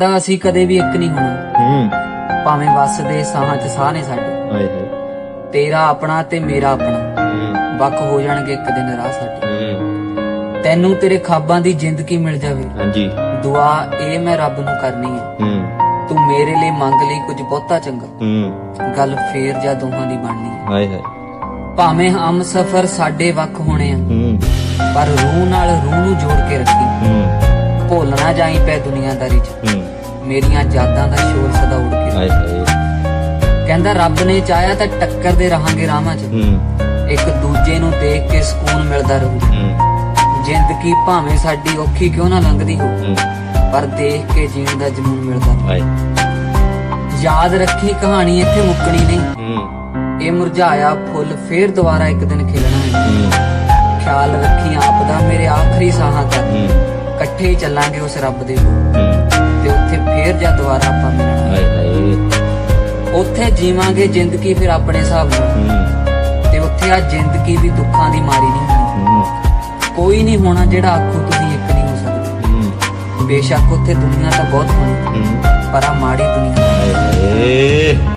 ਦਾ ਅਸੀਂ ਕਦੇ ਵੀ ਇੱਕ ਨਹੀਂ ਹੋਣਾ। ਹੂੰ। ਭਾਵੇਂ ਵਸਦੇ ਸਾਹਾਂ 'ਚ ਸਾਹ ਨੇ ਸਾਡੇ। ਹਾਏ ਹਾਏ। ਤੇਰਾ ਆਪਣਾ ਤੇ ਮੇਰਾ ਆਪਣਾ। ਹੂੰ। ਵੱਖ ਹੋ ਜਾਣਗੇ ਇੱਕ ਦਿਨ ਰਾਹ ਸਾਡੇ। ਹੂੰ। ਤੈਨੂੰ ਤੇਰੇ ਖਾਬਾਂ ਦੀ ਜ਼ਿੰਦਗੀ ਮਿਲ ਜਾਵੇ? ਹਾਂਜੀ। ਦੁਆ ਇਹ ਮੈਂ ਰੱਬ ਨੂੰ ਕਰਨੀ ਹੈ ਹੂੰ। ਤੂੰ ਮੇਰੇ ਲਈ ਮੰਗ ਲਈ ਕੁਝ ਬਹੁਤਾ ਚੰਗਾ। ਹੂੰ। ਗੱਲ ਫੇਰ ਜਾਂ ਦੋਹਾਂ ਦੀ ਬਣਨੀ ਹੈ ਹਾਏ ਹਾਏ। ਭਾਵੇਂ ਹਮ ਸਫਰ ਸਾਡੇ ਵੱਖ ਹੋਣੇ ਆ। ਹੂੰ। ਪਰ ਰੂਹ ਨਾਲ ਰੂਹ ਨੂੰ ਜੋੜ ਕੇ ਰੱਖੀ। ਨਾ ਜਾਈ ਪੈ ਦੁਨੀਆਦਾਰੀ 'ਚ। ਹੂੰ। ਮੇਰੀਆਂ ਯਾਦਾਂ ਦਾ ਸ਼ੋਰ ਸਦਾ ਉੜ ਕੇ ਹਾਏ ਹਾਏ। ਕਹਿੰਦਾ ਰੱਬ ਨੇ ਚਾਹਿਆ ਤਾਂ ਟੱਕਰ ਦੇ ਰਹਾਂਗੇ ਰਾਹਾਂ 'ਚ। ਹੂੰ। ਇੱਕ ਦੂਜੇ ਨੂੰ ਦੇਖ ਕੇ ਸਕੂਨ ਮਿਲਦਾ ਰਹੂ। ਹੂੰ। ਜ਼ਿੰਦਗੀ ਭਾਵੇਂ ਸਾਡੀ ਔਖੀ ਕਿਉਂ ਨਾ ਲੰਘਦੀ ਹੋ ਹੂੰ। ਪਰ ਦੇਖ ਕੇ ਜੀਣ ਦਾ ਜਨੂਨ ਮਿਲਦਾ ਹਾਏ ਯਾਦ ਰੱਖੀ ਕਹਾਣੀ ਇੱਥੇ ਮੁੱਕਣੀ ਨਹੀਂ। ਹੂੰ। ਇਹ ਮੁਰਝਾਇਆ ਫੁੱਲ ਫੇਰ ਦੁਬਾਰਾ ਇੱਕ ਦਿਨ ਖਿਲਣਾ ਹੈ ਹੂੰ। ਖਿਆਲ ਰੱਖੀ ਆਪ ਦਾ ਮੇਰੇ ਆਖਰੀ ਸਾਹਾਂ ਤੱਕ। ਹੂੰ। ਇਕੱਠੇ ਹੀ ਚੱਲਾਂਗੇ ਉਸ ਰੱਬ ਦੇ ਕੋਲ। ਤੇ ਉੱਥੇ ਫੇਰ ਜਾਂ ਦੁਬਾਰਾ ਆਪਾਂ ਮਿਲਣਾ। ਹਾਏ ਹਾਏ। ਉੱਥੇ ਜੀਵਾਂਗੇ ਜ਼ਿੰਦਗੀ ਫਿਰ ਆਪਣੇ ਹਿਸਾਬ ਨਾਲ। ਹੂੰ। ਤੇ ਉੱਥੇ ਆ ਜ਼ਿੰਦਗੀ ਵੀ ਦੁੱਖਾਂ ਦੀ ਮਾਰੀ ਨਹੀਂ ਹੋਣੀ। ਹੂੰ। ਕੋਈ ਨਹੀਂ ਹੋਣਾ ਜਿਹੜਾ ਆਖੋ ਤੁਸੀਂ ਇੱਕ ਨਹੀਂ ਹੋ ਸਕਦੇ। ਹੂੰ। ਬੇਸ਼ੱਕ ਉੱਥੇ ਦੁਨੀਆ ਤਾਂ ਬਹੁਤ ਹੋਣੀ ਹੂੰ। ਪਰ ਆ ਮਾੜੀ ਦੁਨੀਆ। ਹਾਏ ਹਾਏ।